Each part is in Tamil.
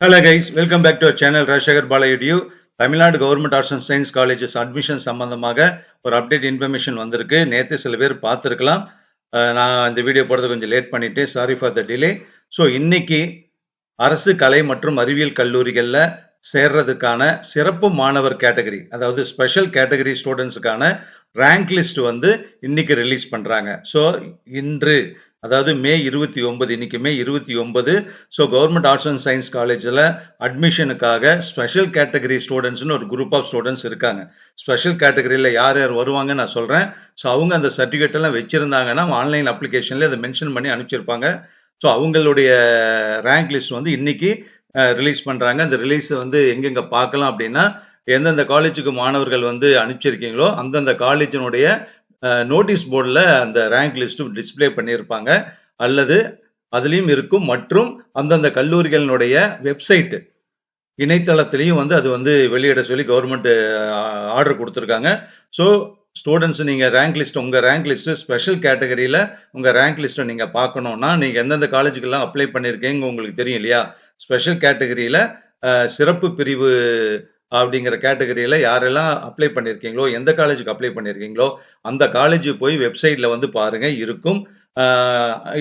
Hello guys welcome back to channel Rajasekar பாலயுடியூ Tamil Nadu government arts and science colleges admission சம்பந்தமாக ஒரு அப்டேட் இன்ஃபர்மேஷன் வந்திருக்கு. நேற்று சில பேர் பார்த்துருக்கலாம். நான் இந்த வீடியோ போடுறது கொஞ்சம் லேட் பண்ணிட்டேன். Sorry for the delay so இன்னைக்கு அரசு கலை மற்றும் அறிவியல் கல்லூரிகளில் சேர்றதுக்கான சிறப்பு மாணவர் கேட்டகரி அதாவது ஸ்பெஷல் கேட்டகரி ஸ்டூடெண்ட்ஸுக்கான ரேங்க் லிஸ்ட் வந்து இன்னைக்கு ரிலீஸ் பண்ணுறாங்க ஸோ இன்று அதாவது மே இருபத்தி ஒன்பது இன்னைக்கு மே இருபத்தி ஒன்பது. So government arts and science காலேஜில் அட்மிஷனுக்காக ஸ்பெஷல் கேட்டகரி ஸ்டூடெண்ட்ஸ்னு ஒரு குரூப் ஆஃப் ஸ்டூடெண்ட்ஸ் இருக்காங்க. ஸ்பெஷல் கேட்டகரியில் யார் யார் வருவாங்கன்னு நான் சொல்கிறேன் ஸோ அவங்க அந்த சர்டிஃபிகேட் எல்லாம் வச்சுருந்தாங்கன்னா ஆன்லைன் அப்ளிகேஷனில் அதை மென்ஷன் பண்ணி அனுப்பிச்சிருப்பாங்க. ஸோ அவங்களுடைய ரேங்க் லிஸ்ட் வந்து இன்னைக்கு ரிலீஸ் பண்ணுறாங்க அந்த ரிலீஸை வந்து எங்கெங்கே பார்க்கலாம் அப்படின்னா எந்தெந்த காலேஜுக்கு மாணவர்கள் வந்து அனுப்பிச்சிருக்கீங்களோ அந்தந்த காலேஜினுடைய நோட்டீஸ் போர்டில் அந்த ரேங்க் லிஸ்ட்டு டிஸ்ப்ளே பண்ணியிருப்பாங்க. அல்லது அதுலேயும் இருக்கும் மற்றும் அந்தந்த கல்லூரிகளினுடைய வெப்சைட்டு இணையதளத்திலையும் வந்து அது வந்து வெளியிட சொல்லி கவர்மெண்ட் ஆர்டர் கொடுத்துருக்காங்க. ஸோ ஸ்டூடெண்ட்ஸ் நீங்கள் ரேங்க் லிஸ்ட் உங்கள் ரேங்க் லிஸ்ட்டு ஸ்பெஷல் கேட்டகரியில் உங்கள் ரேங்க் லிஸ்ட்டை நீங்கள் பார்க்கணுன்னா நீங்கள் எந்தெந்த காலேஜுக்கெல்லாம் அப்ளை பண்ணியிருக்கீங்க உங்களுக்கு தெரியும் இல்லையா? ஸ்பெஷல் கேட்டகரியில் சிறப்பு பிரிவு அப்படிங்கிற கேட்டகரியில் யாரெல்லாம் அப்ளை பண்ணியிருக்கீங்களோ எந்த காலேஜுக்கு அப்ளை பண்ணியிருக்கீங்களோ அந்த காலேஜ் போய் வெப்சைட்டில் வந்து பாருங்கள் இருக்கும்.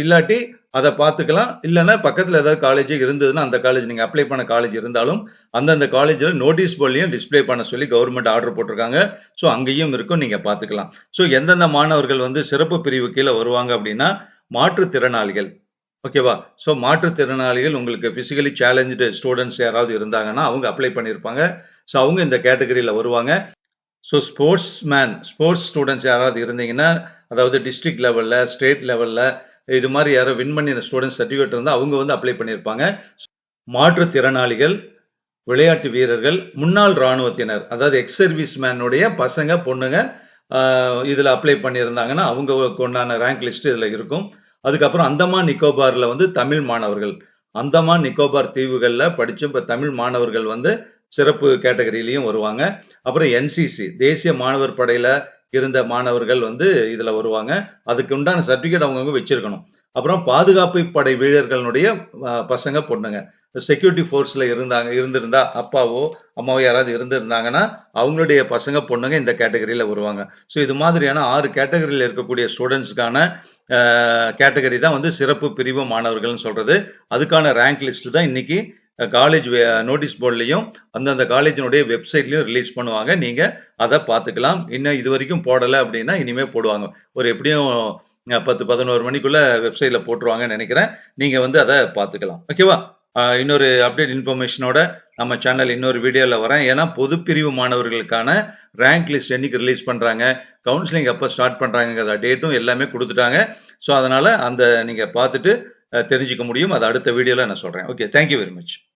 இல்லாட்டி அதை பார்த்துக்கலாம். இல்லைன்னா பக்கத்தில் ஏதாவது காலேஜ் இருந்ததுன்னா அந்த காலேஜ் நீங்கள் அப்ளை பண்ண காலேஜ் இருந்தாலும் அந்தந்த காலேஜில் நோட்டீஸ் போர்ட்லையும் டிஸ்ப்ளே பண்ண சொல்லி கவர்மெண்ட் ஆர்டர் போட்டிருக்காங்க. ஸோ அங்கேயும் இருக்கும் நீங்கள் பார்த்துக்கலாம். ஸோ எந்தெந்த மாணவர்கள் வந்து சிறப்பு பிரிவு கீழே வருவாங்க அப்படின்னா மாற்றுத்திறனாளிகள். ஓகேவா ஸோ மாற்றுத்திறனாளிகள் உங்களுக்கு ஃபிசிக்கலி சேலஞ்சு ஸ்டூடெண்ட்ஸ் யாராவது இருந்தாங்கன்னா அவங்க அப்ளை பண்ணியிருப்பாங்க ஸோ அவங்க இந்த கேட்டகரியில் வருவாங்க. So sports man sports students யாராவது இருந்தீங்கன்னா அதாவது டிஸ்ட்ரிக்ட் லெவலில் ஸ்டேட் லெவலில் இது மாதிரி யாரோ வின் பண்ணின ஸ்டூடெண்ட்ஸ் சர்டிஃபிகேட் இருந்தால் அவங்க வந்து அப்ளை பண்ணியிருப்பாங்க. மாற்றுத்திறனாளிகள் விளையாட்டு வீரர்கள் முன்னாள் இராணுவத்தினர் அதாவது எக்ஸ் சர்வீஸ் மேனுடைய பசங்க பொண்ணுங்க இதில் அப்ளை பண்ணியிருந்தாங்கன்னா அவங்க உண்டான ரேங்க் லிஸ்ட் இதில் இருக்கும். அதுக்கப்புறம் அந்தமான் நிக்கோபாரில் வந்து தமிழ் மாணவர்கள். அந்தமான் நிக்கோபார் தீவுகளில் படித்த இப்போ தமிழ் மாணவர்கள் வந்து சிறப்பு கேட்டகரியிலையும் வருவாங்க. அப்புறம் என்சிசி தேசிய மாணவர் படையில் இருந்த மாணவர்கள் வந்து இதில் வருவாங்க. அதுக்கு உண்டான சர்டிஃபிகேட் அவங்கவுங்க வச்சிருக்கணும். அப்புறம் பாதுகாப்பு படை வீரர்களுடைய பசங்க பொண்ணுங்க. செக்யூரிட்டி ஃபோர்ஸில் இருந்தாங்க இருந்திருந்தா அப்பாவோ அம்மாவோ யாராவது இருந்திருந்தாங்கன்னா அவங்களுடைய பசங்க பொண்ணுங்க இந்த கேட்டகரியில் வருவாங்க. ஸோ இது மாதிரியான ஆறு கேட்டகரியில் இருக்கக்கூடிய ஸ்டூடெண்ட்ஸுக்கான கேட்டகரி தான் வந்து சிறப்பு பிரிவு மாணவர்கள்னு சொல்கிறது அதுக்கான ரேங்க் லிஸ்ட் தான் இன்னைக்கு காலேஜ் நோட்டீஸ் போர்ட்லையும் அந்தந்த காலேஜினுடைய வெப்சைட்லையும் ரிலீஸ் பண்ணுவாங்க. நீங்கள் அதை பார்த்துக்கலாம். இன்னும் இது வரைக்கும் போடலை அப்படின்னா இனிமேல் போடுவாங்க. ஒரு எப்படியும் பத்து பதினோரு மணிக்குள்ள வெப்சைட்டில் போட்டுருவாங்கன்னு நினைக்கிறேன். நீங்கள் வந்து அதை பார்த்துக்கலாம். ஓகேவா இன்னொரு அப்டேட் இன்ஃபர்மேஷனோட நம்ம சேனல் இன்னொரு வீடியோவில் வரேன். ஏன்னா பொதுப்பிரிவு மாணவர்களுக்கான ரேங்க் லிஸ்ட் என்னைக்கு ரிலீஸ் பண்ணுறாங்க கவுன்சிலிங் எப்போ ஸ்டார்ட் பண்ணுறாங்கிற டேட்டும் எல்லாமே கொடுத்துட்டாங்க. ஸோ அதனால் அந்த நீங்கள் பார்த்துட்டு தெரிஞ்சுக்க முடியும். அது அடுத்த வீடியோவில் நான் சொல்கிறேன் ஓகே தேங்க்யூ வெரி மச்